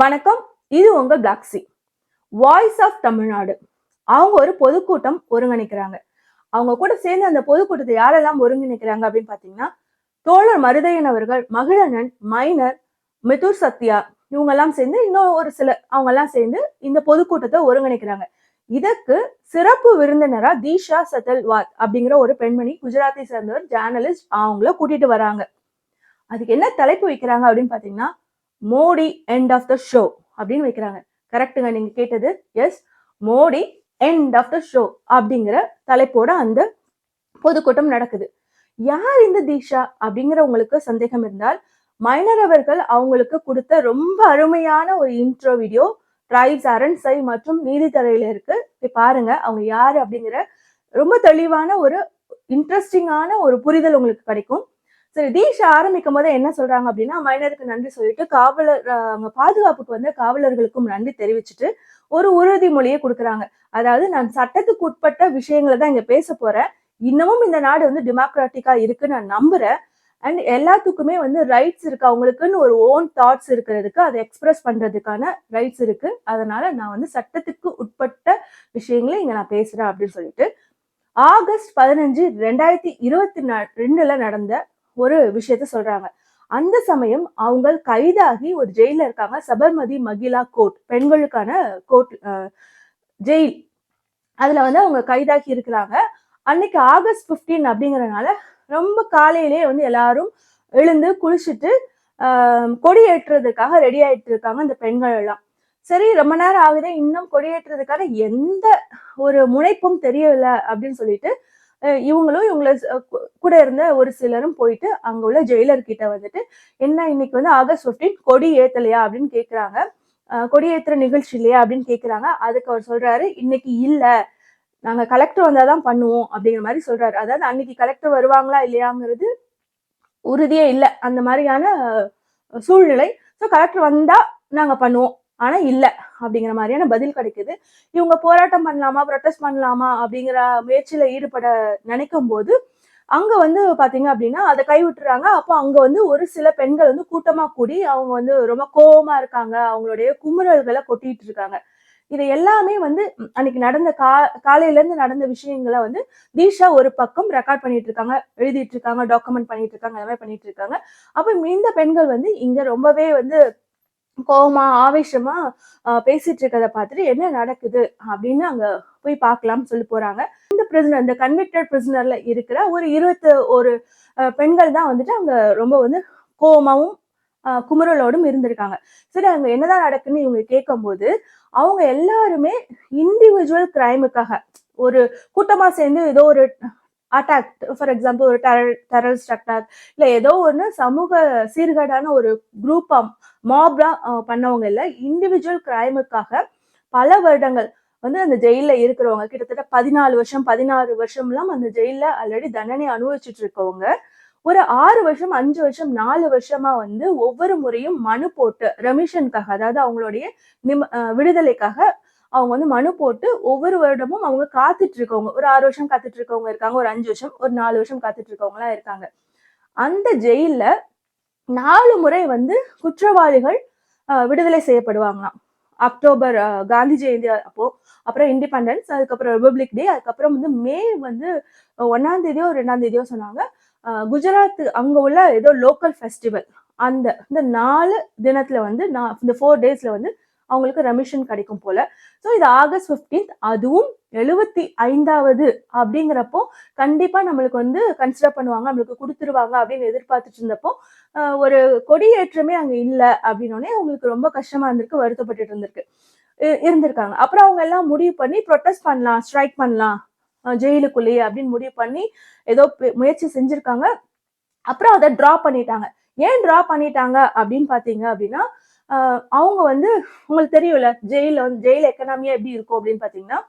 வணக்கம். இது உங்க பிளாக்ஸி வாய்ஸ் ஆஃப் தமிழ்நாடு அவங்க ஒரு பொதுக்கூட்டம் ஒருங்கிணைக்கிறாங்க. அவங்க கூட சேர்ந்து அந்த பொதுக்கூட்டத்தை யாரெல்லாம் ஒருங்கிணைக்கிறாங்க அப்படின்னு பாத்தீங்கன்னா தோழர் மருதையன் அவர்கள் மகிழனன் மைனர் மிதுர் சத்யா இவங்க எல்லாம் சேர்ந்து இன்னும் ஒரு சில அவங்க எல்லாம் சேர்ந்து இந்த பொதுக்கூட்டத்தை ஒருங்கிணைக்கிறாங்க. இதற்கு சிறப்பு விருந்தினரா தீஷா சதல்வாத் அப்படிங்கிற ஒரு பெண்மணி குஜராத்தை சேர்ந்தவர் ஜேர்னலிஸ்ட் அவங்கள கூட்டிட்டு வராங்க. அதுக்கு என்ன தலைப்பு வைக்கிறாங்க அப்படின்னு பாத்தீங்கன்னா Modi end of the show அப்படின்னு வைக்கிறாங்க. கரெக்டுங்க நீங்க கேட்டது. Yes Modi end of the show அப்படிங்கிற தலைப்போட அந்த பொதுக்கூட்டம் நடக்குது. யார் இந்த தீஷா அப்படிங்கிற உங்களுக்கு சந்தேகம் இருந்தால் மைனர் அவர்கள் அவங்களுக்கு கொடுத்த ரொம்ப அருமையான ஒரு இன்ட்ரோ வீடியோ ட்ரைப்ஸ் அரண்சை மற்றும் நீதித்துறையில இருக்கு. போய் பாருங்க அவங்க யாரு அப்படிங்கிற ரொம்ப தெளிவான ஒரு இன்ட்ரெஸ்டிங்கான ஒரு புரிதல் உங்களுக்கு கிடைக்கும். சரி தீஷா ஆரம்பிக்கும் போது என்ன சொல்றாங்க அப்படின்னா மைனருக்கு நன்றி சொல்லிட்டு காவலர் அவங்க பாதுகாப்புக்கு வந்து காவலர்களுக்கும் நன்றி தெரிவிச்சுட்டு ஒரு உறுதிமொழியை கொடுக்குறாங்க. அதாவது நான் சட்டத்துக்கு உட்பட்ட விஷயங்களை தான் இங்க பேச போறேன். இன்னமும் இந்த நாடு வந்து டெமோக்ராட்டிக்கா இருக்கு நான் நம்புறேன். அண்ட் எல்லாத்துக்குமே வந்து ரைட்ஸ் இருக்கு. அவங்களுக்குன்னு ஒரு ஓன் தாட்ஸ் இருக்கிறதுக்கு அதை எக்ஸ்பிரஸ் பண்றதுக்கான ரைட்ஸ் இருக்கு. அதனால நான் வந்து சட்டத்துக்கு உட்பட்ட விஷயங்களை இங்க நான் பேசுறேன் அப்படின்னு சொல்லிட்டு ஆகஸ்ட் பதினஞ்சு ரெண்டாயிரத்தி இருபத்தி ரெண்டுல நடந்த ஒரு விஷயத்த சொல்றாங்க. அந்த சமயம் அவங்க கைதாகி ஒரு ஜெயில இருக்காங்க. சபர்மதி மகிழா கோர்ட் பெண்களுக்கான கோர்ட் ஜெயில் அதுல வந்து அவங்க கைதாகி இருக்கிறாங்க. அன்னைக்கு ஆகஸ்ட் 15 அப்படிங்கறதுனால ரொம்ப காலையிலேயே வந்து எல்லாரும் எழுந்து குளிச்சுட்டு ஆஹ், கொடி ஏற்றுறதுக்காக ரெடி ஆயிட்டு இருக்காங்க இந்த பெண்கள் எல்லாம். சரி ரொம்ப நேரம் ஆகுதே. இன்னும் கொடியேற்றுறதுக்கான எந்த ஒரு முனைப்பும் தெரியல அப்படின்னு சொல்லிட்டு இவங்களும் இவங்கள கூட இருந்த ஒரு சிலரும் போயிட்டு அங்க உள்ள ஜெயிலர் கிட்ட வந்துட்டு என்ன இன்னைக்கு வந்து ஆகஸ்ட் 15 கொடி ஏத்தலையா அப்படின்னு கேக்குறாங்க. அஹ், கொடி நிகழ்ச்சி இல்லையா அப்படின்னு கேக்குறாங்க. அதுக்கு அவர் சொல்றாரு இன்னைக்கு இல்ல. நாங்க கலெக்டர் வந்தாதான் பண்ணுவோம் அப்படிங்கிற மாதிரி சொல்றாரு. அதாவது அன்னைக்கு கலெக்டர் வருவாங்களா இல்லையாங்கிறது உறுதியே இல்லை. அந்த மாதிரியான சூழ்நிலை. ஸோ கலெக்டர் வந்தா நாங்க பண்ணுவோம். ஆனா இல்ல அப்படிங்கிற மாதிரியான பதில் கிடைக்குது. இவங்க போராட்டம் பண்ணலாமா ப்ரொட்டஸ்ட் பண்ணலாமா அப்படிங்கிற முயற்சியில ஈடுபட நினைக்கும் போது அங்க வந்து பாத்தீங்க அப்படின்னா அதை கைவிட்டுறாங்க. அப்போ அங்க வந்து ஒரு சில பெண்கள் வந்து கூட்டமா கூடி அவங்க வந்து ரொம்ப கோபமா இருக்காங்க. அவங்களுடைய குமுறல்களை கொட்டிட்டு இருக்காங்க. இது எல்லாமே வந்து அன்னைக்கு நடந்த கா காலையில இருந்து நடந்த விஷயங்களை வந்து தீஷா ஒரு பக்கம் ரெக்கார்ட் பண்ணிட்டு இருக்காங்க எழுதிட்டு இருக்காங்க டாக்குமெண்ட் பண்ணிட்டு இருக்காங்க எல்லாமே பண்ணிட்டு இருக்காங்க. அப்ப இந்த பெண்கள் வந்து இங்க ரொம்பவே வந்து கோவமா ஆவேசமா பேசிட்டு இருக்கிறத பார்த்துட்டு என்ன நடக்குது அப்படின்னு அங்க போய் பார்க்கலாம்னு சொல்லி போறாங்க. இந்த பிரிசனர் இந்த கன்விக்டட் பிரிசனர்ல இருக்கிற ஒரு இருபத்து ஒரு பெண்கள் தான் வந்துட்டு அங்க ரொம்ப வந்து கோவமாவும் குமரலோடும் குமுறலோடும் இருந்திருக்காங்க. சரி அங்க என்னதான் நடக்குன்னு இவங்க கேட்கும்போது அவங்க எல்லாருமே இண்டிவிஜுவல் கிரைமுக்காக ஒரு கூட்டமா சேர்ந்து ஏதோ ஒரு அட்டாக் ஃபார் எக்ஸாம்பிள் ஒரு டெரரிஸ்ட் அட்டாக் இல்லை ஏதோ ஒன்று சமூக சீர்கேடான ஒரு குரூப்பாக மாப்ரா பண்ணவங்க இல்லை இண்டிவிஜுவல் கிரைமுக்காக பல வருடங்கள் வந்து அந்த ஜெயிலில் இருக்கிறவங்க கிட்டத்தட்ட பதினாலு வருஷம் பதினாறு வருஷம்லாம் அந்த ஜெயிலில் ஆல்ரெடி தண்டனை அனுபவிச்சுட்டு இருக்கவங்க ஒரு ஆறு வருஷம் அஞ்சு வருஷம் நாலு வருஷமா வந்து ஒவ்வொரு முறையும் மனு போட்டு ரெமிஷனுக்காக அதாவது அவங்களுடைய நிம விடுதலைக்காக அவங்க வந்து மனு போட்டு ஒவ்வொரு வருடமும் அவங்க காத்துட்டு இருக்கவங்க ஒரு ஆறு வருஷம் காத்துட்டு இருக்கவங்க இருக்காங்க ஒரு அஞ்சு வருஷம் ஒரு நாலு வருஷம் காத்துட்டு இருக்கவங்களாம் இருக்காங்க. அந்த ஜெயில்ல நாலு முறை வந்து குற்றவாளிகள் விடுதலை செய்யப்படுவாங்களாம். அக்டோபர் அஹ், காந்தி ஜெயந்தி அப்போ அப்புறம் இண்டிபெண்டன்ஸ் அதுக்கப்புறம் ரிபப்ளிக் டே அதுக்கப்புறம் வந்து மே வந்து ஒன்னாம் தேதியோ ரெண்டாம் தேதியோ சொன்னாங்க. குஜராத் அங்க உள்ள ஏதோ லோக்கல் ஃபெஸ்டிவல். அந்த இந்த நாலு தினத்துல வந்து நான் இந்த ஃபோர் டேஸ்ல வந்து அவங்களுக்கு ரெமிஷன் கிடைக்கும் போல. ஸோ இது ஆகஸ்ட் 15th அதுவும் எழுபத்தி ஐந்தாவது அப்படிங்கிறப்போ கண்டிப்பா நம்மளுக்கு வந்து கன்சிடர் பண்ணுவாங்க நம்மளுக்கு கொடுத்துருவாங்க அப்படின்னு எதிர்பார்த்துட்டு இருந்தப்போ ஒரு கொடியேற்றமே அங்க இல்லை அப்படின்னோடனே அவங்களுக்கு ரொம்ப கஷ்டமா இருந்திருக்கு வருத்தப்பட்டுட்டு இருந்திருக்கு. இருந்திருக்காங்க. அப்புறம் அவங்க எல்லாம் முடிவு பண்ணி ப்ரொட்டஸ்ட் பண்ணலாம் ஸ்ட்ரைக் பண்ணலாம் ஜெயிலுக்குள்ளேயே அப்படின்னு முடிவு பண்ணி ஏதோ முயற்சி செஞ்சிருக்காங்க. அப்புறம் அதை ட்ரா பண்ணிட்டாங்க. ஏன் ட்ரா பண்ணிட்டாங்க அப்படின்னு பாத்தீங்க அப்படின்னா அவங்க வந்து உங்களுக்கு தெரியும்ல ஜெயில வந்து ஜெயில் எக்கனாமியா எப்படி இருக்கும் அப்படின்னு பாத்தீங்கன்னா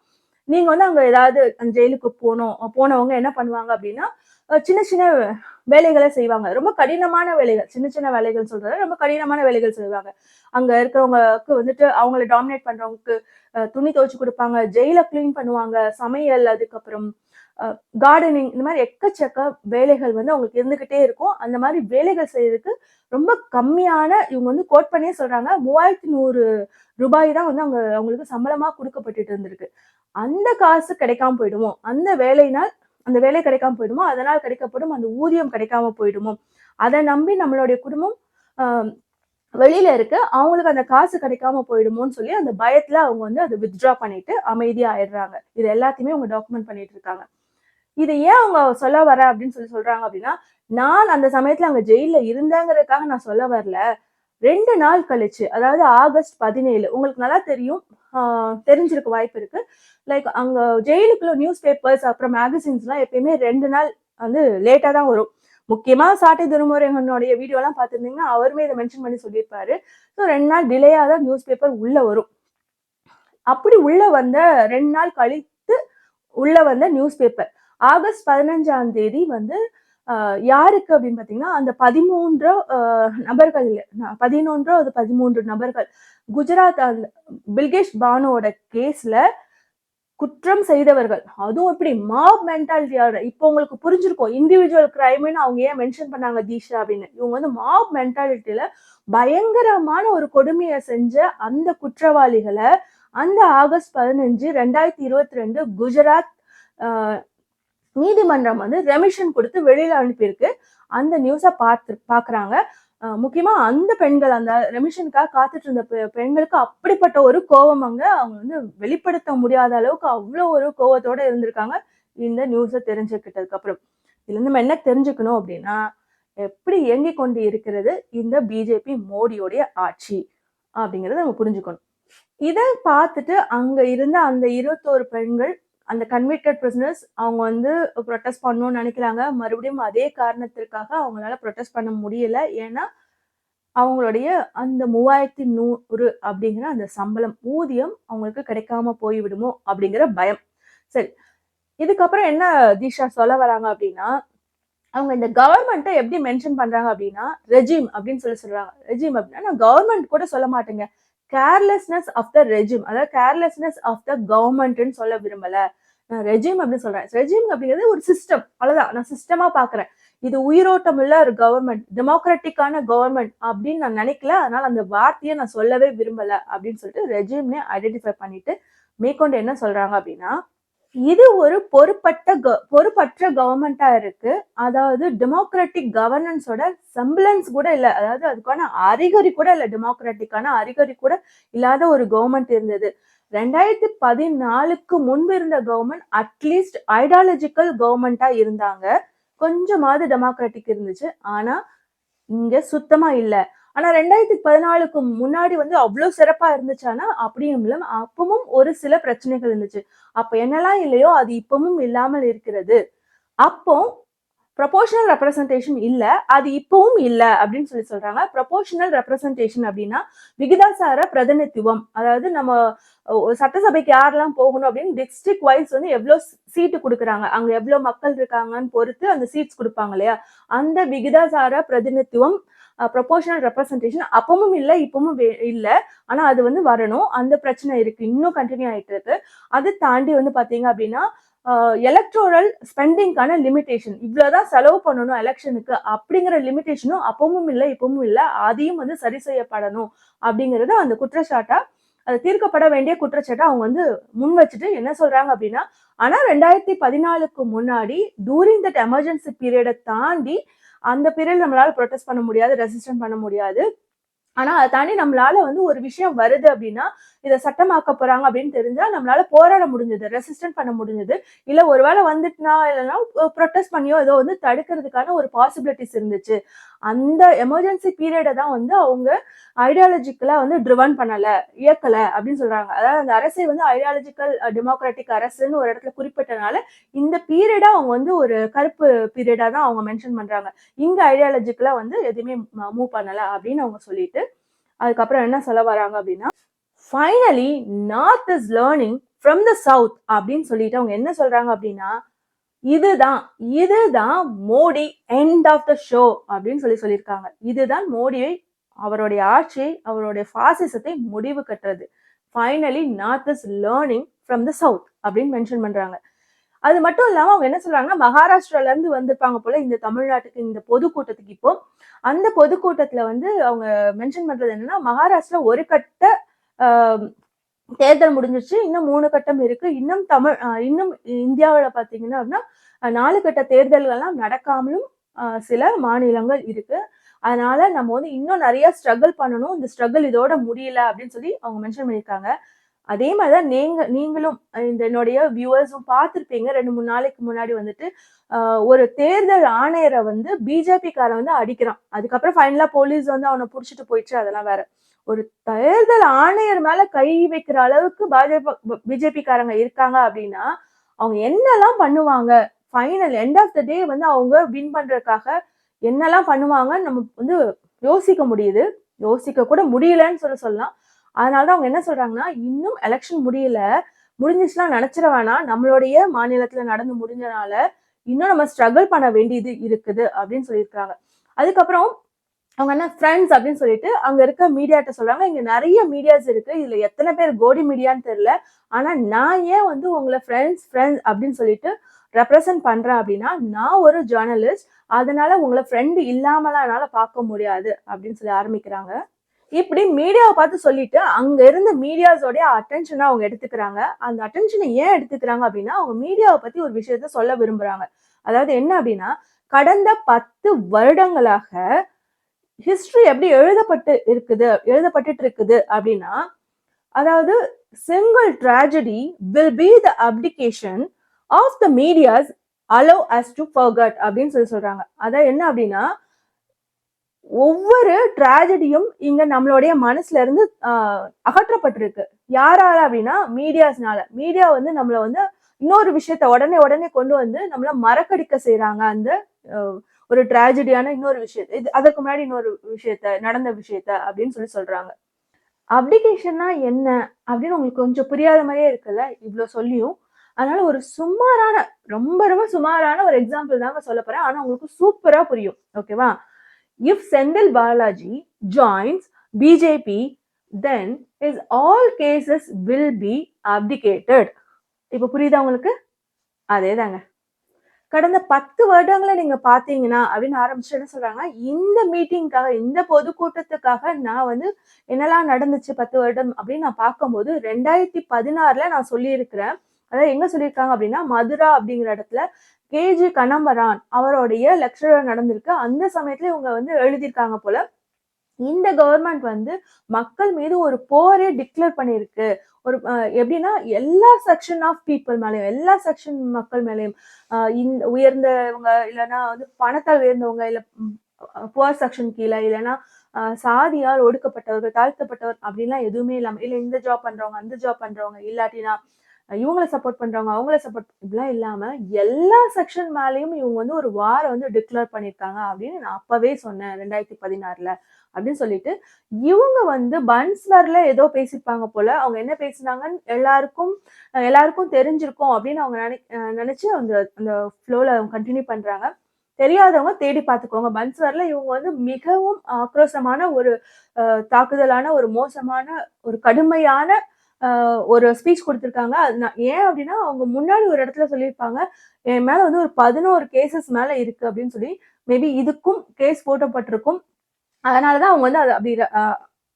நீங்க வந்து அங்க ஏதாவது அந்த ஜெயிலுக்கு போனோம் போனவங்க என்ன பண்ணுவாங்க அப்படின்னா சின்ன சின்ன வேலைகளை செய்வாங்க. ரொம்ப கடினமான வேலைகள் சின்ன சின்ன வேலைகள் சொல்றது ரொம்ப கடினமான வேலைகள் செய்வாங்க. அங்க இருக்கிறவங்களுக்கு வந்துட்டு அவங்கள டாமினேட் பண்றவங்களுக்கு துணி துவைச்சு கொடுப்பாங்க ஜெயில க்ளீன் பண்ணுவாங்க சமையல் அதுக்கப்புறம் கார்டனிங் இந்த மாதிரி எக்கச்சக்க வேலைகள் வந்து அவங்களுக்கு இருந்துக்கிட்டே இருக்கும். அந்த மாதிரி வேலைகள் செய்யறதுக்கு ரொம்ப கம்மியான இவங்க வந்து கோட் பண்ணியே சொல்றாங்க மூவாயிரத்தி நூறு ரூபாய் தான் வந்து அவங்க அவங்களுக்கு சம்பளமா கொடுக்கப்பட்டுட்டு இருந்திருக்கு. அந்த காசு கிடைக்காம போயிடுமோ? அந்த வேலையினால் அந்த வேலை கிடைக்காம போயிடுமோ? அதனால் கிடைக்கப்படும் அந்த ஊதியம் கிடைக்காம போயிடுமோ? அதை நம்பி நம்மளுடைய குடும்பம் வெளியில இருக்கு. அவங்களுக்கு அந்த காசு கிடைக்காம போயிடுமோன்னு சொல்லி அந்த பயத்துல அவங்க வந்து அதை வித்ட்ரா பண்ணிட்டு அமைதியா ஆயிடுறாங்க. இது எல்லாத்தையுமே அவங்க டாக்குமெண்ட் பண்ணிட்டு இருக்காங்க. இது ஏன் அவங்க சொல்ல வர அப்படின்னு சொல்லி சொல்றாங்க அப்படின்னா நான் அந்த சமயத்துல அங்க ஜெயில இருந்தாங்கிறதுக்காக நான் சொல்ல வரல. ரெண்டு நாள் கழிச்சு அதாவது ஆகஸ்ட் பதினேழு உங்களுக்கு நல்லா தெரியும் தெரிஞ்சிருக்க வாய்ப்பு இருக்கு. லைக் அங்க ஜெயிலுக்குள்ள நியூஸ் பேப்பர்ஸ் அப்புறம் மேகசின்ஸ்லாம் எப்பயுமே ரெண்டு நாள் வந்து லேட்டா தான் வரும். முக்கியமா சாட்டை துருமுறைகளுடைய வீடியோ எல்லாம் அவருமே இதை மென்ஷன் பண்ணி சொல்லியிருப்பாரு. ஸோ ரெண்டு நாள் டிலேயா தான் நியூஸ் பேப்பர் உள்ள வரும். அப்படி உள்ள வந்த ரெண்டு நாள் கழித்து உள்ள வந்த நியூஸ் பேப்பர் ஆகஸ்ட் பதினஞ்சாம் தேதி வந்து யாருக்கு அப்படின்னு பார்த்தீங்கன்னா அந்த பதிமூன்று நபர்கள் பதினொன்றோ அது பதிமூன்று நபர்கள் குஜராத் அந்த பில்கேஷ் பானுவோட கேஸ்ல குற்றம் செய்தவர்கள். அதுவும் எப்படி? மாப் மென்டாலிட்டியோட இப்போ உங்களுக்கு புரிஞ்சிருக்கும். இண்டிவிஜுவல் கிரைம்னு அவங்க ஏன் மென்ஷன் பண்ணாங்க தீஷா அப்படின்னு? இவங்க வந்து மாப் மென்டாலிட்டியில பயங்கரமான ஒரு கொடுமையை செஞ்ச அந்த குற்றவாளிகளை அந்த ஆகஸ்ட் பதினஞ்சு ரெண்டாயிரத்தி இருபத்தி ரெண்டு குஜராத் நீதிமன்றம் வந்து ரெமிஷன் கொடுத்து வெளியில அனுப்பியிருக்கு. அந்த நியூஸை பார்த்து பாக்குறாங்க அஹ் முக்கியமா அந்த பெண்கள் அந்த ரெமிஷனுக்காக காத்துட்டு இருந்த பெ- பெண்களுக்கு அப்படிப்பட்ட ஒரு கோபம் அங்க அவங்க வந்து வெளிப்படுத்த முடியாத அளவுக்கு அவ்வளோ ஒரு கோவத்தோட இருந்திருக்காங்க. இந்த நியூஸை தெரிஞ்சுக்கிட்டதுக்கு அப்புறம். இதுல இருந்து நம்ம என்ன தெரிஞ்சுக்கணும் அப்படின்னா எப்படி இயங்கி கொண்டு இருக்கிறது இந்த பிஜேபி மோடியோடைய ஆட்சி அப்படிங்கறத நம்ம புரிஞ்சுக்கணும். இதை பார்த்துட்டு அங்க இருந்த அந்த இருபத்தோரு பெண்கள் அந்த கன்விக்டட் பிரிசனர்ஸ் அவங்க வந்து ப்ரொட்டஸ்ட் பண்ணணும்னு நினைக்கிறாங்க. மறுபடியும் அதே காரணத்திற்காக அவங்களால ப்ரொட்டஸ்ட் பண்ண முடியல. ஏன்னா அவங்களுடைய அந்த மூவாயிரத்தி நூறு அப்படிங்கிற அந்த சம்பளம் ஊதியம் அவங்களுக்கு கிடைக்காம போய்விடுமோ அப்படிங்கிற பயம். சரி இதுக்கப்புறம் என்ன தீஷா சொல்ல வராங்க அப்படின்னா அவங்க இந்த கவர்மெண்ட்டை எப்படி மென்ஷன் பண்றாங்க அப்படின்னா ரெஜிம் அப்படின்னு சொல்லி சொல்றாங்க. ரெஜிம் அப்படின்னா நான் கவர்மெண்ட் கூட சொல்ல மாட்டேங்க. கேர்லெஸ்னஸ் ஆஃப் த ரெஜிம் அதாவது கேர்லெஸ்னஸ் ஆஃப் த கவர்மெண்ட்னு சொல்ல விரும்பல. நான் ரெஜிம் அப்படின்னு சொல்றேன். ரெஜிம் அப்படிங்கிறது ஒரு சிஸ்டம் அவ்வளவுதான். நான் சிஸ்டமா பாக்குறேன் இது உயிரோட்டம் உள்ள ஒரு கவர்மெண்ட் டெமோக்ராட்டிக்கான கவர்மெண்ட் அப்படின்னு நான் நினைக்கல. அதனால அந்த வார்த்தையை நான் சொல்லவே விரும்பல அப்படின்னு சொல்லிட்டு ரெஜிம்னே ஐடென்டிஃபை பண்ணிட்டு மேற்கொண்டு என்ன சொல்றாங்க அப்படின்னா இது ஒரு பொறுப்பட்ட பொறுப்பற்ற கவர்மெண்டா இருக்கு. அதாவது டெமோக்ராட்டிக் கவர்னன்ஸோட செம்பிளன்ஸ் கூட இல்லை. அதாவது அதுக்கான அறிகுறி கூட இல்லை. டெமோக்ராட்டிக்கான அறிகுறி கூட இல்லாத ஒரு கவர்மெண்ட் இருந்தது. ரெண்டாயிரத்தி பதினாலுக்கு முன்பு இருந்த கவர்மெண்ட் அட்லீஸ்ட் ஐடியாலஜிக்கல் கவர்மெண்டா இருந்தாங்க. கொஞ்சமாவது டெமோக்ராட்டிக் இருந்துச்சு. ஆனா இங்க சுத்தமா இல்ல. ஆனா ரெண்டாயிரத்தி பதினாலுக்கு முன்னாடி வந்து அவ்வளவு சிறப்பா இருந்துச்சானா அப்படியும் இல்ல. அப்பவும் ஒரு சில பிரச்சனைகள் இருந்துச்சு. அப்ப என்னெல்லாம் இல்லையோ அது இப்பவும் இல்லாமல் இருக்கிறது. அப்போ ப்ரொபோஷனல் ரெப்ரசன்டேஷன் இல்லை அது இப்பவும் இல்லை அப்படின்னு சொல்லி சொல்றாங்க. ப்ரொபோஷனல் ரெப்ரசன்டேஷன் அப்படின்னா விகிதாசார பிரதிநிதித்துவம். அதாவது நம்ம சட்டசபைக்கு யாரெல்லாம் போகணும் அப்படின்னு டிஸ்ட்ரிக்ட் வைஸ் வந்து எவ்வளவு சீட்டு கொடுக்குறாங்க. அங்க எவ்வளவு மக்கள் இருக்காங்கன்னு பொறுத்து அந்த சீட்ஸ் கொடுப்பாங்க இல்லையா? அந்த விகிதாசார பிரதிநிதித்துவம் ப்ரொபோஷனல் ரெப்ரசன்டேஷன் அப்பவும் இல்லை இப்பவும் இல்லை இல்ல. ஆனா அது வந்து வரணும். அந்த பிரச்சனை இருக்கு. இன்னும் கண்டினியூ ஆயிட்டு இருக்கு. அது தாண்டி வந்து பாத்தீங்க அப்படின்னா எலக்ட்ரோரல் ஸ்பெண்டிங்கான லிமிடேஷன் இவ்வளோதான் செலவு பண்ணணும் எலெக்ஷனுக்கு அப்படிங்கிற லிமிடேஷனும் அப்பவும் இல்லை இப்பவும் இல்லை. அதையும் வந்து சரி செய்யப்படணும் அப்படிங்கிறது அந்த குற்றச்சாட்டா அது தீர்க்கப்பட வேண்டிய குற்றச்சாட்டை அவங்க வந்து முன் வச்சுட்டு என்ன சொல்றாங்க அப்படின்னா ஆனா ரெண்டாயிரத்தி பதினாலுக்கு முன்னாடி டூரிங் தட் எமர்ஜென்சி பீரியடை தாண்டி அந்த பீரியட் நம்மளால ப்ரொடெஸ்ட் பண்ண முடியாது ரெசிஸ்டன்ட் பண்ண முடியாது. ஆனா அதை தாண்டி நம்மளால வந்து ஒரு விஷயம் வருது அப்படின்னா இதை சட்டமாக்க போறாங்க அப்படின்னு தெரிஞ்சா நம்மளால போராட முடிஞ்சது ரெசிஸ்டன்ட் பண்ண முடிஞ்சது. இல்ல ஒருவேளை வந்துட்டுனா இல்லைன்னா ப்ரொட்டஸ்ட் பண்ணியோ ஏதோ வந்து தடுக்கிறதுக்கான ஒரு பாசிபிலிட்டிஸ் இருந்துச்சு. அந்த எமர்ஜென்சி பீரியடை தான் வந்து அவங்க ஐடியாலஜிக்கலாக வந்து ட்ரிவன் பண்ணலை இயக்கலை அப்படின்னு சொல்கிறாங்க அதாவது அந்த அரசை வந்து ஐடியாலஜிக்கல் டெமோக்ராட்டிக் அரசுன்னு ஒரு இடத்துல குறிப்பிட்டனால இந்த பீரியடை அவங்க வந்து ஒரு கருப்பு பீரியடாக தான் அவங்க மென்ஷன் பண்ணுறாங்க இங்கே ஐடியாலஜிக்கலாக வந்து எதுவுமே மூவ் பண்ணலை அப்படின்னு அவங்க சொல்லிட்டு அதுக்கப்புறம் என்ன சொல்ல வராங்க அப்படின்னா finally north is learning from the south அப்படின்னு சொல்லிட்டு அவங்க என்ன சொல்கிறாங்க அப்படின்னா இதுதான் இதுதான் Modi end of the show அப்படின்னு சொல்லி சொல்லியிருக்காங்க. இதுதான் மோடியை அவருடைய ஆட்சியை அவருடைய பாசிசத்தை முடிவு கட்டுறது. Finally north is learning from the south அப்படின்னு மென்ஷன் பண்றாங்க. அது மட்டும் இல்லாம அவங்க என்ன சொல்றாங்கன்னா மகாராஷ்டிரால இருந்து வந்திருப்பாங்க போல இந்த தமிழ்நாட்டுக்கு இந்த பொதுக்கூட்டத்துக்கு இப்போ. அந்த பொதுக்கூட்டத்துல வந்து அவங்க மென்ஷன் பண்றது என்னன்னா மகாராஷ்டிரா ஒரு கட்ட தேர்தல் முடிஞ்சிருச்சு. இன்னும் மூணு கட்டம் இருக்கு. இன்னும் தமிழ் இன்னும் இந்தியாவுல பாத்தீங்கன்னா அப்படின்னா நாலு கட்ட தேர்தல்கள்லாம் நடக்காமலும் ஆஹ், சில மாநிலங்கள் இருக்கு. அதனால நம்ம வந்து இன்னும் நிறைய ஸ்ட்ரகிள் பண்ணணும். இந்த ஸ்ட்ரகிள் இதோட முடியல அப்படின்னு சொல்லி அவங்க மென்ஷன் பண்ணியிருக்காங்க. அதே மாதிரிதான் நீங்க நீங்களும் இந்த என்னுடைய வியூவர்ஸும் பார்த்துருப்பீங்க. ரெண்டு மூணு நாளைக்கு முன்னாடி வந்துட்டு ஆஹ், ஒரு தேர்தல் ஆணையரை வந்து பிஜேபிக்காரன் வந்து அடிக்கிறான். அதுக்கப்புறம் ஃபைனலா போலீஸ் வந்து அவனை புடிச்சிட்டு போயிடுச்சு. அதெல்லாம் வேற. ஒரு தேர்தல் ஆணையர் மேல கை வைக்கிற அளவுக்கு பாஜக பிஜேபிக்காரங்க இருக்காங்க அப்படின்னா அவங்க என்னெல்லாம் பண்ணுவாங்க? Final end of the day வந்து அவங்க வின் பண்றதுக்காக என்னெல்லாம் பண்ணுவாங்க நம்ம வந்து யோசிக்க முடியுது. யோசிக்க கூட முடியலன்னு சொல்ல சொல்லலாம். அதனாலதான் அவங்க என்ன சொல்றாங்கன்னா இன்னும் எலெக்ஷன் முடியல. முடிஞ்சிச்சுன்னா நினைச்சிட வேணாம். நம்மளுடைய மாநிலத்துல நடந்து முடிஞ்சனால இன்னும் நம்ம ஸ்ட்ரகிள் பண்ண வேண்டியது இருக்குது அப்படின்னு சொல்லியிருக்காங்க அதுக்கப்புறம் அவங்க என்ன ஃப்ரெண்ட்ஸ் அப்படின்னு சொல்லிட்டு அங்க இருக்க மீடியாட்ட சொல்றாங்க. இங்க நிறைய மீடியாஸ் இருக்கு. இதுல எத்தனை பேர் கோடி மீடியான்னு தெரியல. ஆனா நான் ஏன் வந்து உங்களை ஃப்ரெண்ட்ஸ் ஃப்ரெண்ட்ஸ் அப்படின்னு சொல்லிட்டு ரெப்ரசன்ட் பண்றேன் அப்படின்னா நான் ஒரு ஜேர்னலிஸ்ட் அதனால உங்களை ஃப்ரெண்டு இல்லாமலாம் என்னால பார்க்க முடியாது அப்படின்னு சொல்லி ஆரம்பிக்கிறாங்க. இப்படி மீடியாவை பார்த்து சொல்லிட்டு அங்க இருந்த மீடியாஸோடைய அட்டென்ஷனை அவங்க எடுத்துக்கிறாங்க. அந்த அட்டென்ஷனை ஏன் எடுத்துக்கிறாங்க அப்படின்னா அவங்க மீடியாவை பத்தி ஒரு விஷயத்த சொல்ல விரும்புறாங்க. அதாவது என்ன அப்படின்னா கடந்த பத்து வருடங்களாக ஹிஸ்டரி எப்படி எழுதப்பட்டு இருக்குது எழுதப்பட்டுட்டு இருக்குது அப்படின்னா அதாவது single tragedy will be the abdication of the medias allow us to forget அப்படின்னு சொல்லி சொல்றாங்க. அதான் என்ன அப்படின்னா ஒவ்வொரு ட்ராஜடியும் இங்க நம்மளுடைய மனசுல இருந்து அகற்றப்பட்டிருக்கு. யாரால அப்படின்னா மீடியாஸ்னால மீடியா வந்து நம்மள வந்து இன்னொரு விஷயத்த உடனே உடனே கொண்டு வந்து நம்மள மறக்கடிக்க செய்யறாங்க அந்த ஒரு ட்ராஜடியான இன்னொரு விஷயத்த இது அதற்கு முன்னாடி இன்னொரு விஷயத்த நடந்த விஷயத்த அப்படின்னு சொல்லி சொல்றாங்க. அப்ளிகேஷன்னா என்ன அப்படின்னு உங்களுக்கு கொஞ்சம் புரியாத மாதிரியே இருக்குல்ல? இவ்வளோ சொல்லியும். அதனால ஒரு சுமாரான ரொம்ப ரொம்ப சுமாரான ஒரு எக்ஸாம்பிள் தாங்க சொல்ல போறேன். ஆனா உங்களுக்கு சூப்பரா புரியும். ஓகேவா if Senthil Balaji joins BJP then is all cases will be abdicated இப்போ புரியுதா உங்களுக்கு? அதே தாங்க கடந்த பத்து வருடங்களை நீங்க பாத்தீங்கன்னா அப்படின்னு ஆரம்பிச்சு என்ன சொல்றாங்க? இந்த மீட்டிங்காக இந்த பொதுக்கூட்டத்துக்காக நான் வந்து என்னெல்லாம் நடந்துச்சு பத்து வருடம் அப்படின்னு நான் பார்க்கும்போது ரெண்டாயிரத்தி பதினாறுல நான் சொல்லியிருக்கிறேன். அதாவது எங்க சொல்லியிருக்காங்க அப்படின்னா மதுரா அப்படிங்கிற இடத்துல கேஜி கனம்பரான் அவருடைய லெக்சரர் நடந்திருக்கு. அந்த சமயத்துல இவங்க வந்து எழுதியிருக்காங்க போல இந்த கவர்மெண்ட் வந்து மக்கள் மீது ஒரு போரே டிக்ளேர் பண்ணியிருக்கு. ஒரு எப்படின்னா எல்லா செக்ஷன் ஆஃப் பீப்புள் மேலேயும் எல்லா செக்ஷன் மக்கள் மேலேயும் இந்த உயர்ந்தவங்க இல்லைன்னா வந்து பணத்தால் உயர்ந்தவங்க இல்லை புவர் செக்ஷன் கீழே இல்லைன்னா சாதியால் ஒடுக்கப்பட்டவர்கள் தாழ்த்தப்பட்டவர் அப்படின்லாம் எதுவுமே இல்லாம இல்லை இந்த ஜாப் பண்றவங்க அந்த ஜாப் பண்றவங்க இல்லாட்டினா இவங்களை இவங்கள சப்போர்ட் பண்றவங்க அவங்கள சப்போர்ட் இப்படிலாம் இல்லாம எல்லா செக்ஷன் மேலேயும் இவங்க வந்து ஒரு வாரை வந்து டிக்ளேர் பண்ணியிருக்காங்க அப்படின்னு நான் அப்பவே சொன்னேன் ரெண்டாயிரத்தி பதினாறுல. அப்படின்னு சொல்லிட்டு இவங்க வந்து பன்ஸ்வர்ல ஏதோ பேசியிருப்பாங்க போல. அவங்க என்ன பேசினாங்கன்னு எல்லாருக்கும் எல்லாருக்கும் தெரிஞ்சிருக்கும் அப்படின்னு அவங்க நினை நினச்சி நினைச்சு அந்த அந்த ஃப்ளோவில் அவங்க கண்டினியூ பண்றாங்க. தெரியாதவங்க தேடி பார்த்துக்கோங்க. பன்ஸ்வரில் இவங்க வந்து மிகவும் ஆக்ரோஷமான ஒரு தாக்குதலான ஒரு மோசமான ஒரு கடுமையான ஒரு ஸ்பீச் கொடுத்துருக்காங்க. அது நான் ஏன் அப்படின்னா அவங்க முன்னாடி ஒரு இடத்துல சொல்லியிருப்பாங்க என் மேலே வந்து ஒரு பதினோரு கேசஸ் மேலே இருக்குது அப்படின்னு சொல்லி. மேபி இதுக்கும் கேஸ் போட்டப்பட்டிருக்கும். அதனாலதான் அவங்க வந்து அது அப்படி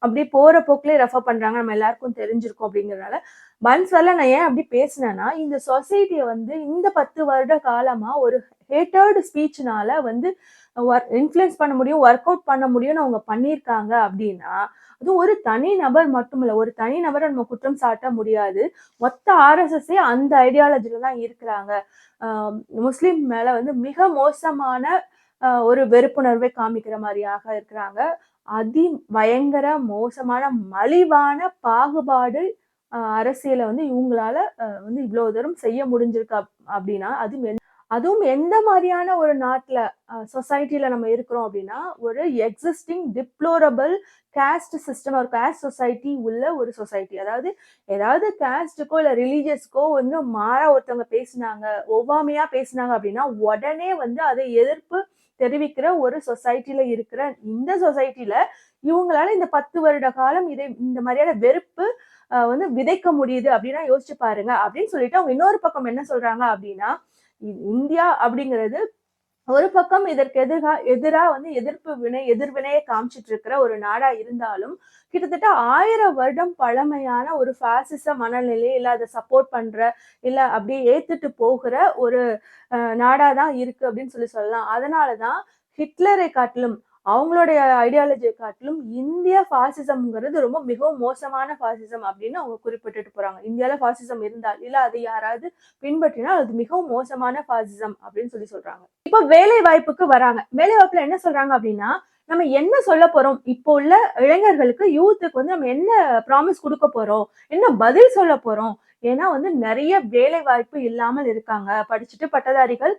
அப்படியே போகிற போக்கிலே ரெஃபர் பண்ணுறாங்க நம்ம எல்லாருக்கும் தெரிஞ்சிருக்கோம் அப்படிங்கறதுனால பன்ஸ்வர்ல நான் ஏன் அப்படி பேசினேன்னா இந்த சொசைட்டியை வந்து இந்த பத்து வருட காலமாக ஒரு ஹேட்டர்டு ஸ்பீச்னால வந்து ஒர்க் இன்ஃப்ளூயன்ஸ் பண்ண முடியும் ஒர்க் அவுட் பண்ண முடியும்னு அவங்க பண்ணியிருக்காங்க அப்படின்னா அதுவும் ஒரு தனி நபர் மட்டும் இல்லை ஒரு தனி நபரை நம்ம குற்றம் சாட்ட முடியாது. மொத்த ஆர்எஸ்எஸ்ஸே அந்த ஐடியாலஜில தான் இருக்கிறாங்க. முஸ்லீம் மேலே வந்து மிக மோசமான ஒரு வெறுப்புணர்வை காமிக்கிற மாதிரியாக இருக்கிறாங்க. அதி பயங்கர மோசமான மலிவான பாகுபாடு அரசியலை வந்து இவங்களால வந்து இவ்வளவு தூரம் செய்ய முடிஞ்சிருக்கு அப்படின்னா அதுவும் அதுவும் எந்த மாதிரியான ஒரு நாட்டில் சொசைட்டியில் நம்ம இருக்கிறோம் அப்படின்னா ஒரு எக்ஸிஸ்டிங் டிப்ளோரபிள் caste சிஸ்டம் ஒரு கேஸ்ட் சொசைட்டி உள்ள ஒரு சொசைட்டி அதாவது ஏதாவது கேஸ்ட்டுக்கோ இல்லை ரிலீஜியஸ்க்கோ வந்து மாற ஒருத்தவங்க பேசுனாங்க ஒவ்வாமையாக பேசுனாங்க அப்படின்னா உடனே வந்து அதை எதிர்ப்பு தெரிவிக்கிற ஒரு சொசைட்டில இருக்கிற இந்த சொசைட்டில இவங்களால இந்த பத்து வருட காலம் இதை இந்த மாதிரியான வெறுப்பு வந்து விதைக்க முடியுது அப்படின்னா யோசிச்சு பாருங்க. அப்படின்னு சொல்லிட்டு அவங்க இன்னொரு பக்கம் என்ன சொல்றாங்க அப்படின்னா இ- இந்தியா அப்படிங்கிறது ஒரு பக்கம் இதற்கு எதிரா எதிராக வந்து எதிர்ப்பு வினை எதிர்வினையை காமிச்சிட்டு இருக்கிற ஒரு நாடா இருந்தாலும் கிட்டத்தட்ட ஆயிரம் வருடம் பழமையான ஒரு பாசிச மனநிலை இல்லை அதை சப்போர்ட் பண்ற இல்லை அப்படியே ஏத்துட்டு போகிற ஒரு நாடா தான் இருக்கு அப்படின்னு சொல்லி சொல்லலாம். அதனாலதான் ஹிட்லரை காட்டிலும் அவங்களுடைய ஐடியாலஜியை காட்டிலும் இந்திய ஃபாசிசம்ங்கிறது ரொம்ப மிகவும் மோசமான ஃபாசிசம் அப்படின்னு அவங்க குறிப்பிட்டுட்டு போறாங்க. இந்தியாவில் ஃபாசிசம் இருந்தால் இல்லை அது யாராவது பின்பற்றினால் அது மிகவும் மோசமான ஃபாசிசம் அப்படின்னு சொல்லி சொல்றாங்க. இப்போ வேலை வாய்ப்புக்கு வராங்க. வேலை வாய்ப்புல என்ன சொல்றாங்க அப்படின்னா நம்ம என்ன சொல்ல போறோம்? இப்போ உள்ள இளைஞர்களுக்கு யூத்துக்கு வந்து நம்ம என்ன ப்ராமிஸ் கொடுக்க போறோம்? என்ன பதில் சொல்ல போறோம்? ஏன்னா வந்து நிறைய வேலை வாய்ப்பு இல்லாமல் இருக்காங்க. படிச்சுட்டு பட்டதாரிகள்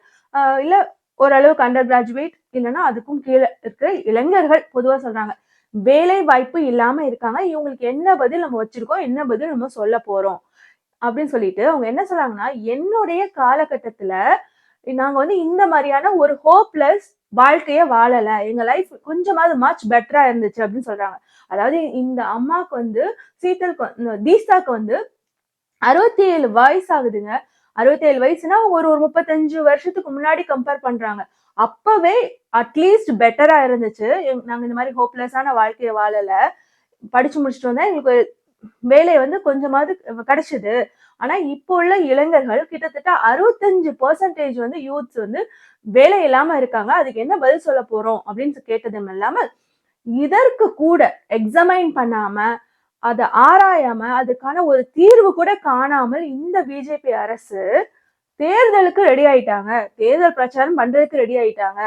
இல்லை இல்ல ஓரளவுக்கு அண்டர் கிராஜுவேட் இல்லைன்னா அதுக்கும் கீழே இருக்கிற இளைஞர்கள் பொதுவாக சொல்றாங்க. வேலை வாய்ப்பு இல்லாம இருக்காங்க. இவங்களுக்கு என்ன பதில் நம்ம வச்சிருக்கோம்? என்ன பதில் நம்ம சொல்ல போறோம்? அப்படின்னு சொல்லிட்டு அவங்க என்ன சொல்றாங்கன்னா என்னுடைய காலகட்டத்துல நாங்க வந்து இந்த மாதிரியான ஒரு ஹோப்லெஸ் வாழ்க்கைய வாழல. எங்க லைஃப் கொஞ்சமாவது மச் பெட்டரா இருந்துச்சு அப்படின்னு சொல்றாங்க. அதாவது இந்த அம்மாவுக்கு வந்து சீத்தலுக்கு வந்து- வந்து அறுபத்தி ஏழு வயசு ஆகுதுங்க அறுபத்தேழு வயசுனா அவங்க ஒரு ஒரு முப்பத்தஞ்சு வருஷத்துக்கு முன்னாடி கம்பேர் பண்றாங்க. அப்பவே அட்லீஸ்ட் பெட்டரா இருந்துச்சு. நாங்க இந்த மாதிரி ஹோப்லெஸ்ஸான வாழ்க்கையை வாழல. படிச்சு முடிச்சுட்டு வந்தா எங்களுக்கு வேலை வந்து கொஞ்சமாவது கிடைச்சது. ஆனா இப்போ உள்ள இளைஞர்கள் கிட்டத்தட்ட அறுபத்தஞ்சு பர்சன்டேஜ் வந்து யூத்ஸ் வந்து வேலை இல்லாம இருக்காங்க. அதுக்கு என்ன பதில் சொல்ல போறோம்? அப்படின்னு கேட்டதும் இல்லாம இதற்கு கூட எக்ஸமைன் பண்ணாம அதை ஆராயாம அதுக்கான ஒரு தீர்வு கூட காணாமல் இந்த பிஜேபி அரசு தேர்தலுக்கு ரெடி ஆயிட்டாங்க. தேர்தல் பிரச்சாரம் பண்றதுக்கு ரெடி ஆயிட்டாங்க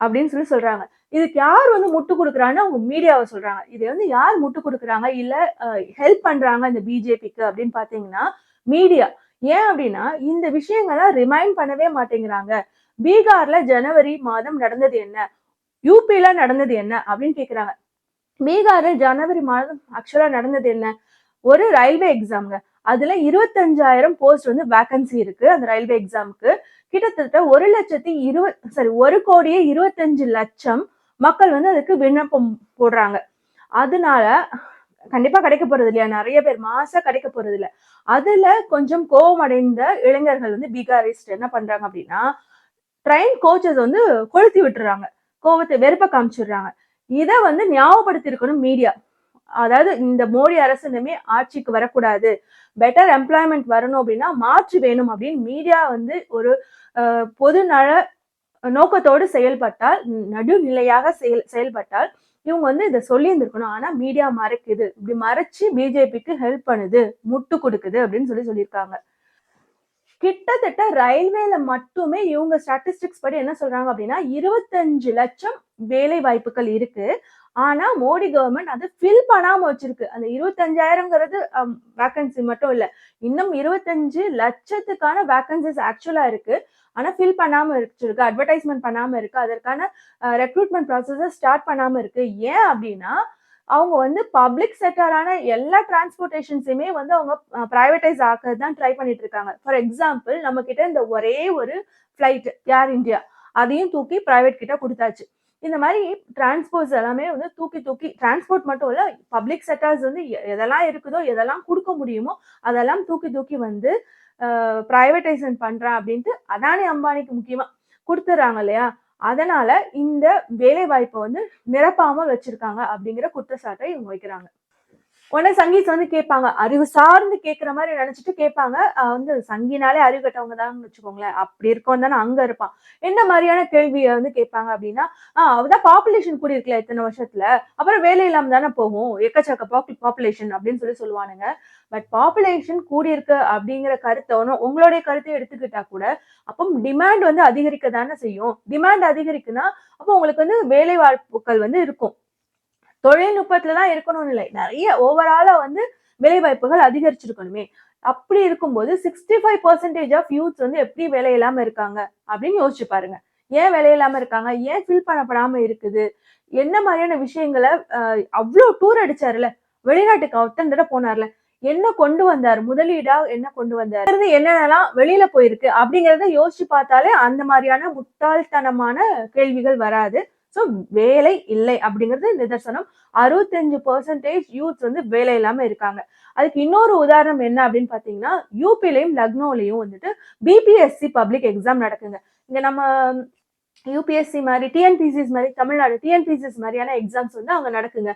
அப்படின்னு சொல்லி சொல்றாங்க. இதுக்கு யார் வந்து முட்டு கொடுக்குறான்னு அவங்க மீடியாவை சொல்றாங்க. இதை வந்து யார் முட்டு கொடுக்குறாங்க? இல்ல ஹெல்ப் பண்றாங்க இந்த பிஜேபிக்கு அப்படின்னு பாத்தீங்கன்னா மீடியா ஏன் அப்படின்னா இந்த விஷயங்களை ரிமைண்ட் பண்ணவே மாட்டேங்கிறாங்க. பீகார்ல ஜனவரி மாதம் நடந்தது என்ன? யூபில நடந்தது என்ன? அப்படின்னு கேக்குறாங்க. பீகாரில் ஜனவரி மாதம் ஆக்சுவலாக நடந்தது என்ன? ஒரு ரயில்வே எக்ஸாம்ங்க அதுல இருபத்தஞ்சாயிரம் போஸ்ட் வந்து வேகன்சி இருக்கு அந்த ரயில்வே எக்ஸாமுக்கு கிட்டத்தட்ட ஒரு லட்சத்தி இருபத் சாரி ஒரு கோடியே இருபத்தஞ்சு லட்சம் மக்கள் வந்து அதுக்கு விண்ணப்பம் போடுறாங்க. அதனால கண்டிப்பா கிடைக்க போறது இல்லையா? நிறைய பேர் மாசா கிடைக்க போறது இல்ல. அதுல கொஞ்சம் கோபம் அடைந்த இளைஞர்கள் வந்து பீகாரிஸ்ட் என்ன பண்றாங்க அப்படின்னா ட்ரெயின் கோச்சஸ் வந்து கொளுத்தி விட்டுறாங்க. கோவத்தை வெறுப்ப காமிச்சிடுறாங்க. இதை வந்து ஞாபகப்படுத்திருக்கணும் மீடியா அதாவது இந்த மோடி அரசு இனிமே ஆட்சிக்கு வரக்கூடாது. பெட்டர் எம்ப்ளாய்மெண்ட் வரணும் அப்படின்னா மாற்று வேணும் அப்படின்னு மீடியா வந்து ஒரு பொது நல நோக்கத்தோடு செயல்பட்டால் நடுநிலையாக செயல் செயல்பட்டால் இவங்க வந்து இதை சொல்லியிருந்திருக்கணும். ஆனால் மீடியா மறைக்குது. இப்படி மறைச்சு பிஜேபிக்கு ஹெல்ப் பண்ணுது முட்டு கொடுக்குது அப்படின்னு சொல்லி சொல்லியிருக்காங்க. கிட்டத்தட்ட ரயில்வேல மட்டுமே இவங்க ஸ்டாட்டிஸ்டிக்ஸ் படி என்ன சொல்றாங்க அப்படின்னா இருபத்தஞ்சு லட்சம் வேலை வாய்ப்புகள் இருக்கு. ஆனா மோடி கவர்மெண்ட் அதை ஃபில் பண்ணாம வச்சிருக்கு. அந்த இருபத்தஞ்சாயிரங்கிறது வேக்கன்சி மட்டும் இல்ல. இன்னும் இருபத்தஞ்சு லட்சத்துக்கான வேக்கன்சிஸ் ஆக்சுவலா இருக்கு. ஆனா ஃபில் பண்ணாம இருக்கு அட்வர்டைஸ்மெண்ட் பண்ணாம இருக்கு. அதற்கான ரெக்ரூட்மெண்ட் ப்ராசஸை ஸ்டார்ட் பண்ணாம இருக்கு. ஏன் அப்படின்னா அவங்க வந்து பப்ளிக் செக்டரான எல்லா டிரான்ஸ்போர்ட்டேஷன்ஸையுமே வந்து அவங்க ப்ரைவேட்டைஸ் ஆக்கிறது தான் ட்ரை பண்ணிட்டு இருக்காங்க ஃபார் எக்ஸாம்பிள் நம்ம கிட்ட இந்த ஒரே ஒரு ஃப்ளைட் ஏர் இந்தியா அதையும் தூக்கி பிரைவேட் கிட்ட கொடுத்தாச்சு. இந்த மாதிரி டிரான்ஸ்போர்ட்ஸ் எல்லாமே வந்து தூக்கி தூக்கி டிரான்ஸ்போர்ட் மட்டும் இல்ல பப்ளிக் செக்டர்ஸ் வந்து எதெல்லாம் இருக்குதோ எதெல்லாம் கொடுக்க முடியுமோ அதெல்லாம் தூக்கி தூக்கி வந்து ப்ரைவேட்டைசேஷன் பண்றேன் அப்படின்ட்டு அதானி அம்பானிக்கு முக்கியமா கொடுத்துட்றாங்க இல்லையா? அதனால இந்த வேலை வாய்ப்பை வந்து நிரப்பாம வச்சிருக்காங்க அப்படிங்கிற குற்றச்சாட்டை இவங்க வைக்கிறாங்க. உடனே சங்கீத் வந்து கேட்பாங்க அறிவு சார்ந்து கேட்குற மாதிரி நினைச்சிட்டு கேட்பாங்க. வந்து சங்கினாலே அறிவு கட்டவங்க தான் வச்சுக்கோங்களேன். அப்படி இருக்கவன் தானே அங்க இருப்பான். என்ன மாதிரியான கேள்வியை வந்து கேட்பாங்க அப்படின்னா ஆஹ் அவதான் பாப்புலேஷன் கூடி இருக்கல இத்தனை வருஷத்துல. அப்புறம் வேலை இல்லாம தானே போகும். எக்கச்சக்க பாப்புலேஷன் அப்படின்னு சொல்லி சொல்லுவானுங்க. பட் பாப்புலேஷன் கூடியிருக்கு அப்படிங்கிற கருத்தை ஒன்றும் உங்களுடைய கருத்தை எடுத்துக்கிட்டா கூட அப்போ டிமாண்ட் வந்து அதிகரிக்க தானே செய்யும். டிமாண்ட் அதிகரிக்குன்னா அப்போ உங்களுக்கு வந்து வேலை வாய்ப்புகள் வந்து இருக்கும். தொழில்நுட்பத்துல தான் இருக்கணும்னு இல்லை. நிறைய ஓவராலா வந்து வேலை வாய்ப்புகள் அதிகரிச்சிருக்கணுமே. அப்படி இருக்கும்போது sixty five percentage of youth வந்து எப்படி வேலை இல்லாம இருக்காங்க அப்படின்னு யோசிச்சு பாருங்க. ஏன் வேலை இல்லாம இருக்காங்க? ஏன் ஃபில் பண்ணப்படாம இருக்குது? என்ன மாதிரியான விஷயங்களை அவ்வளோ டூர் அடிச்சாருல வெளிநாட்டுக்கு அத்தனை தடவை போனார்ல? என்ன கொண்டு வந்தார்? முதலீடா என்ன கொண்டு வந்தார்? இது என்னென்னலாம் வெளியில போயிருக்கு? அப்படிங்கறத யோசிச்சு பார்த்தாலே அந்த மாதிரியான முட்டாள்தனமான கேள்விகள் வராது. ஸோ வேலை இல்லை அப்படிங்கிறது நிதர்சனம். அறுபத்தஞ்சு பர்சன்டேஜ் யூத் வந்து வேலை இல்லாம இருக்காங்க. அதுக்கு இன்னொரு உதாரணம் என்ன அப்படின்னு பாத்தீங்கன்னா யூபிலையும் லக்னோலையும் வந்துட்டு பிபிஎஸ்சி பப்ளிக் எக்ஸாம் நடக்குங்க. இங்க நம்ம யூபிஎஸ்சி மாதிரி டிஎன்பிசிஸ் மாதிரி தமிழ்நாடு டிஎன்பிசிஸ் மாதிரியான எக்ஸாம்ஸ் வந்து அங்கே நடக்குங்க.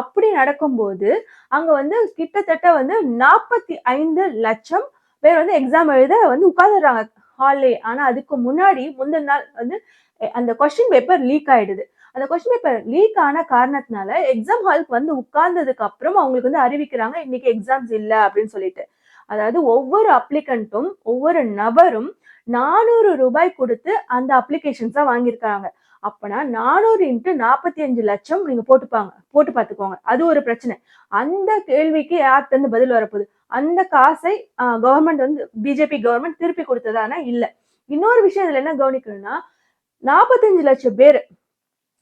அப்படி நடக்கும்போது அங்கே வந்து கிட்டத்தட்ட வந்து நாற்பத்தி ஐந்து லட்சம் பேர் வந்து எக்ஸாம் எழுத வந்து உட்காந்துடுறாங்க ஹால்லே ஆனால் அதுக்கு முன்னாடி முந்தின நாள் வந்து அந்த கொஸ்டின் பேப்பர் லீக் ஆயிடுது. அந்த கொஸ்டின் பேப்பர் லீக் ஆன காரணத்தினால எக்ஸாம் ஹாலுக்கு வந்து உட்கார்ந்ததுக்கு அப்புறம் அவங்களுக்கு வந்து அறிவிக்கிறாங்க இன்னைக்கு எக்ஸாம்ஸ் இல்லை அப்படின்னு சொல்லிட்டு. அதாவது ஒவ்வொரு அப்ளிகண்ட்டும் ஒவ்வொரு நபரும் நானூறு ரூபாய் கொடுத்து அந்த அப்ளிகேஷன்ஸாக வாங்கியிருக்காங்க. அப்போனா நானூறு இன்ட்டு நாற்பத்தி அஞ்சு லட்சம் நீங்கள் போட்டுப்பாங்க போட்டு பார்த்துக்கோங்க. அது ஒரு பிரச்சனை. அந்த கேள்விக்கு யார்கிட்டருந்து பதில் வரப்போகுது? அந்த காசை கவர்மெண்ட் வந்து பிஜேபி கவர்மெண்ட் திருப்பி கொடுத்ததானா? இல்லை. இன்னொரு விஷயம் இதில் என்ன கவனிக்கணும்னா நாற்பத்தஞ்சு லட்சம் பேர்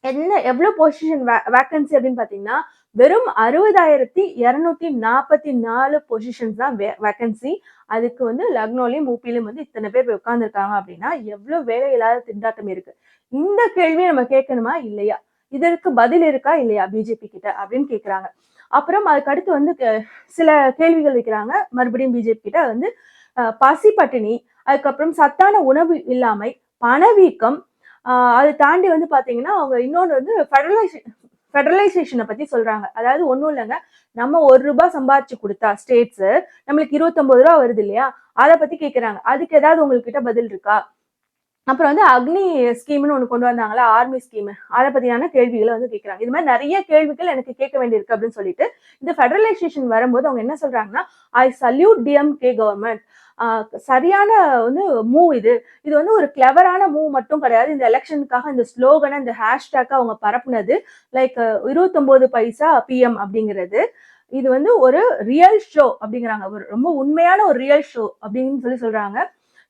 என்ன எவ்வளவு பொசிஷன் வேக்கன்சி அப்படின்னு பாத்தீங்கன்னா வெறும் அறுபதாயிரத்தி இருநூத்தி நாற்பத்தி நாலு பொசிஷன்ஸ் தான் வேக்கன்சி அதுக்கு வந்து லக்னோலையும் மூப்பிலையும் வந்து இத்தனை பேர் உட்காந்துருக்காங்க அப்படின்னா எவ்வளவு வேலை இல்லாத திண்டாட்டம் இருக்கு. இந்த கேள்வியை நம்ம கேட்கணுமா? இல்லையா? இதற்கு பதில் இருக்கா? இல்லையா? பிஜேபி கிட்ட அப்படின்னு கேக்குறாங்க. அப்புறம் அதுக்கு அடுத்து வந்து சில கேள்விகள் வைக்கிறாங்க. மறுபடியும் பிஜேபி கிட்ட வந்து பசி பட்டினி அதுக்கப்புறம் சத்தான உணவு இல்லாமை பணவீக்கம் அதை தாண்டி வந்து பாத்தீங்கன்னா அவங்க இன்னொன்று வந்து ஃபெடரலைசேஷன் ஃபெடரலைசேஷனை பத்தி சொல்றாங்க. அதாவது ஒன்றும் இல்லைங்க. நம்ம ஒரு ரூபாய் சம்பாரிச்சு கொடுத்தா ஸ்டேட்ஸ் நம்மளுக்கு இருபத்தொன்பது ரூபா வருது இல்லையா? அதை பத்தி கேட்குறாங்க அதுக்கு ஏதாவது உங்ககிட்ட பதில் இருக்கா? அப்புறம் வந்து அக்னி ஸ்கீம்னு ஒன்று கொண்டு வந்தாங்களா? ஆர்மி ஸ்கீம் அதை பத்தியான கேள்விகளை வந்து கேட்குறாங்க இது மாதிரி நிறைய கேள்விகள் எனக்கு கேட்க வேண்டியிருக்கு அப்படின்னு சொல்லிட்டு இந்த ஃபெடரலைசேஷன் வரும்போது அவங்க என்ன சொல்றாங்கன்னா ஐ சல்யூட் டிஎம்கே கவர்மெண்ட் சரியான வந்து மூவ் இது. இது வந்து ஒரு கிளவரான மூவ் மட்டும் கிடையாது. இந்த எலெக்ஷனுக்காக இந்த ஸ்லோகனை இந்த ஹேஷ்டேக்கை அவங்க பரப்புனது. லைக் இருபத்தொம்போது பைசா பிஎம் அப்படிங்கிறது. இது வந்து ஒரு ரியல் ஷோ அப்படிங்கிறாங்க. ஒரு ரொம்ப உண்மையான ஒரு ரியல் ஷோ அப்படின்னு சொல்லி சொல்றாங்க.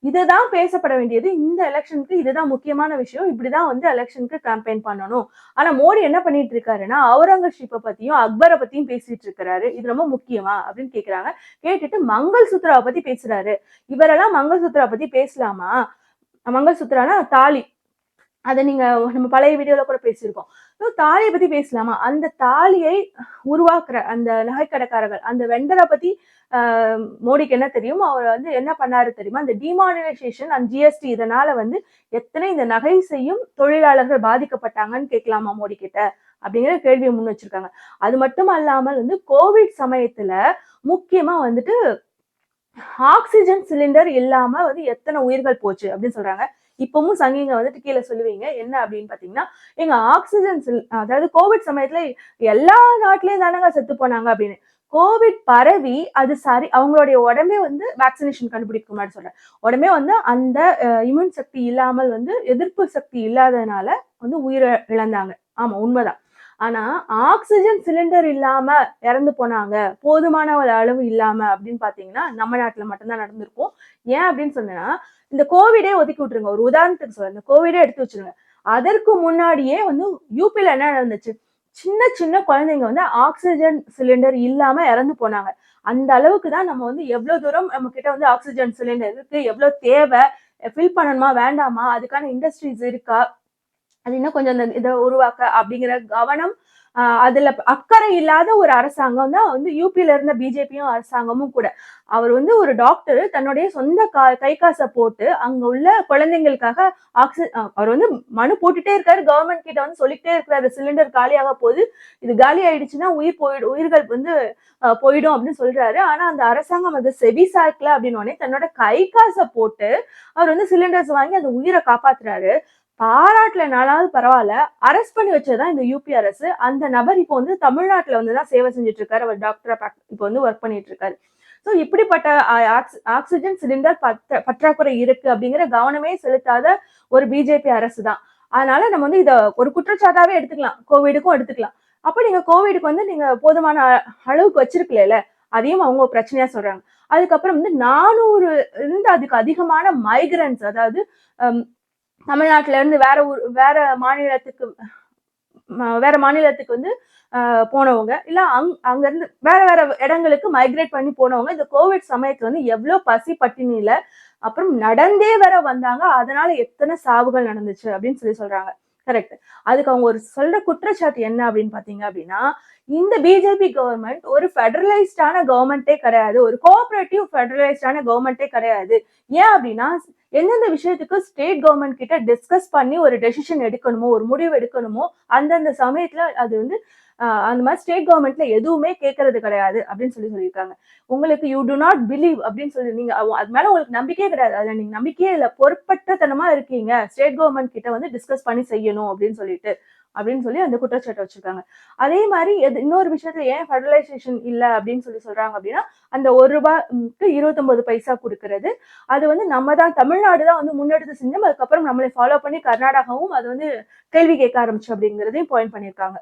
இதுதான் பேசப்பட வேண்டியது. இந்த எலெக்ஷனுக்கு இதுதான் முக்கியமான விஷயம். இப்படிதான் வந்து எலெக்ஷனுக்கு கேம்பெயின் பண்ணணும். ஆனா மோடி என்ன பண்ணிட்டு இருக்காருன்னா அவுரங்கசீப்பை பத்தியும் அக்பரை பத்தியும் பேசிட்டு இருக்கிறாரு. இது ரொம்ப முக்கியமா அப்படின்னு கேக்குறாங்க. கேட்டுட்டு மங்கள் சுத்ராவை பத்தி பேசுறாரு. இவரெல்லாம் மங்கள் சுத்ரா பத்தி பேசலாமா? மங்கள் சுத்ரானா தாலி. அதை நீங்கள் நம்ம பழைய வீடியோவில் கூட பேசியிருக்கோம். ஸோ தாலியை பற்றி பேசலாமா? அந்த தாலியை உருவாக்குற அந்த நகைக்கடைக்காரர்கள் அந்த வெண்டரை பற்றி மோடிக்கு என்ன தெரியும் அவர் வந்து என்ன பண்ணாரு தெரியுமா? அந்த டிமானிடைசேஷன் அந்த ஜிஎஸ்டி இதனால வந்து எத்தனை இந்த நகை செய்யும் தொழிலாளர்கள் பாதிக்கப்பட்டாங்கன்னு கேட்கலாமா மோடி கிட்ட அப்படிங்கிற கேள்வியை முன் வச்சிருக்காங்க. அது மட்டும் அல்லாமல் வந்து கோவிட் சமயத்துல முக்கியமா வந்துட்டு ஆக்சிஜன் சிலிண்டர் இல்லாம வந்து எத்தனை உயிர்கள் போச்சு அப்படின்னு சொல்றாங்க. இப்பவும் சங்கிங்க வந்துட்டு கீழே சொல்லுவீங்க. என்ன அப்படின்னு பாத்தீங்கன்னா எங்க ஆக்சிஜன் சில் அதாவது கோவிட் சமயத்துல எல்லா நாட்டிலயும் தானங்க செத்து போனாங்க அப்படின்னு. கோவிட் பரவி அது சரி அவங்களுடைய உடம்பே வந்து வேக்சினேஷன் கண்டுபிடிக்க முன்னாடி சொல்றேன். உடம்பே வந்து அந்த இம்யூன் சக்தி இல்லாமல் வந்து எதிர்ப்பு சக்தி இல்லாதனால வந்து உயிரை இழந்தாங்க. ஆமா உண்மைதான். ஆனா ஆக்சிஜன் சிலிண்டர் இல்லாம இறந்து போனாங்க. போதுமான ஒரு அளவு இல்லாம அப்படின்னு பாத்தீங்கன்னா நம்ம நாட்டுல மட்டும்தான் நடந்திருக்கும். ஏன் அப்படின்னு சொன்னா இந்த கோவிடே ஒதுக்கி விட்டுருங்க. ஒரு உதாரணத்துக்கு சொல்றேன். இந்த கோவிடே எடுத்து வச்சிருங்க. அதற்கு முன்னாடியே வந்து யூபில என்ன நடந்துச்சு? சின்ன சின்ன குழந்தைங்க வந்து ஆக்சிஜன் சிலிண்டர் இல்லாம இறந்து போனாங்க. அந்த அளவுக்கு தான் நம்ம வந்து எவ்வளவு தூரம் நம்ம கிட்ட வந்து ஆக்சிஜன் சிலிண்டர் இருக்கு? எவ்வளவு தேவை? ஃபில் பண்ணணுமா? வேண்டாமா? அதுக்கான இண்டஸ்ட்ரீஸ் இருக்கா? அது இன்னும் கொஞ்சம் இந்த இதை உருவாக்க அப்படிங்கிற கவனம் அதுல அக்கறை இல்லாத ஒரு அரசாங்கம் தான் வந்து யூபியில இருந்த பிஜேபியும் அரசாங்கமும் கூட. அவர் வந்து ஒரு டாக்டர் தன்னுடைய சொந்த கா கை காசை போட்டு அங்க உள்ள குழந்தைங்களுக்காக ஆக்சி அவர் வந்து மனு போட்டுட்டே இருக்காரு. கவர்மெண்ட் கிட்ட வந்து சொல்லிட்டே இருக்கிறாரு. சிலிண்டர் காலியாக போகுது இது காலி ஆயிடுச்சுன்னா உயிர் போயிடும் உயிர்கள் வந்து போயிடும் அப்படின்னு சொல்றாரு. ஆனா அந்த அரசாங்கம் அதை செவி சாய்க்கல அப்படின்னு உடனே தன்னோட கை காசை போட்டு அவர் வந்து சிலிண்டர்ஸ் வாங்கி அந்த உயிரை காப்பாத்துறாரு. பாராட்டலனாலும் பரவாயில்ல. அரெஸ்ட் பண்ணி வச்சதுதான் இந்த யூபி அரசு. அந்த நபர் இப்போ வந்து தமிழ்நாட்டுல வந்து தான் சேவை செஞ்சுட்டு இருக்காரு அவர் டாக்டரா இப்போ வந்து ஒர்க் பண்ணிட்டு இருக்காரு ஸோ இப்படிப்பட்ட ஆக்சிஜன் சிலிண்டர் பற்ற பற்றாக்குறை இருக்கு அப்படிங்கிற கவனமே செலுத்தாத ஒரு பிஜேபி அரசு தான் அதனால நம்ம வந்து இதை ஒரு குற்றச்சாட்டாவே எடுத்துக்கலாம். கோவிடுக்கும் எடுத்துக்கலாம். அப்ப நீங்க கோவிடுக்கு வந்து நீங்க போதுமான அ- அளவுக்கு வச்சிருக்கல அதையும் அவங்க ஒரு பிரச்சனையா சொல்றாங்க. அதுக்கப்புறம் வந்து நானூறு இருந்து அதுக்கு அதிகமான மைக்ரன்ஸ் அதாவது தமிழ்நாட்டில இருந்து வேற ஊர் வேற மாநிலத்துக்கு வேற மாநிலத்துக்கு வந்து போனவங்க. இல்ல அங் அங்க இருந்து வேற வேற இடங்களுக்கு மைக்ரேட் பண்ணி போனவங்க. இந்த கோவிட் சமயத்துல வந்து எவ்வளவு பசி பட்டினியில அப்புறம் நடந்தே வேற வந்தாங்க. அதனால எத்தனை சாவுகள் நடந்துச்சு அப்படின்னு சொல்லி சொல்றாங்க. கரெக்ட் அதுக்கு அவங்க ஒரு சொல்ற குற்றச்சாட்டு என்ன அப்படின்னு பாத்தீங்க அப்படின்னா இந்த பிஜேபி கவர்மெண்ட் ஒரு ஃபெடரலைஸ்டான கவர்மெண்ட்டே கிடையாது. ஒரு கோஆபரேட்டிவ் ஃபெடரலைஸ்டான கவர்மெண்டே கிடையாது. ஏன் அப்படின்னா எந்தெந்த விஷயத்துக்கு ஸ்டேட் கவர்மெண்ட் கிட்ட டிஸ்கஸ் பண்ணி ஒரு டெசிஷன் எடுக்கணுமோ ஒரு முடிவு எடுக்கணுமோ அந்தந்த சமயத்துல அது வந்து அந்த மாதிரி ஸ்டேட் கவர்மெண்ட்ல எதுவுமே கேட்கறது கிடையாது அப்படின்னு சொல்லி சொல்லியிருக்காங்க. உங்களுக்கு யூ டு நாட் பிலீவ் அப்படின்னு சொல்லி நீங்க அது மேல உங்களுக்கு நம்பிக்கையே கிடையாது. அதுல நீங்க நம்பிக்கையே இல்ல பொறுப்பற்றத்தனமா இருக்கீங்க. ஸ்டேட் கவர்மெண்ட் கிட்ட வந்து டிஸ்கஸ் பண்ணி செய்யணும் அப்படின்னு சொல்லிட்டு அப்படின்னு சொல்லி அந்த குற்றச்சாட்டை வச்சிருக்காங்க. அதே மாதிரி எது- இன்னொரு விஷயத்துல ஏன் ஃபெடரலைசேஷன் இல்லை அப்படின்னு சொல்லி சொல்றாங்க அப்படின்னா அந்த ஒரு ரூபாய்க்கு இருபத்தொன்பது பைசா கொடுக்கறது. அது வந்து நம்ம தான் தமிழ்நாடு தான் வந்து முன்னெடுத்து செஞ்சோம். அதுக்கப்புறம் நம்மளை ஃபாலோ பண்ணி கர்நாடகாவும் அது வந்து கேள்வி கேட்க ஆரம்பிச்சு அப்படிங்கிறதையும் பாயிண்ட் பண்ணியிருக்காங்க.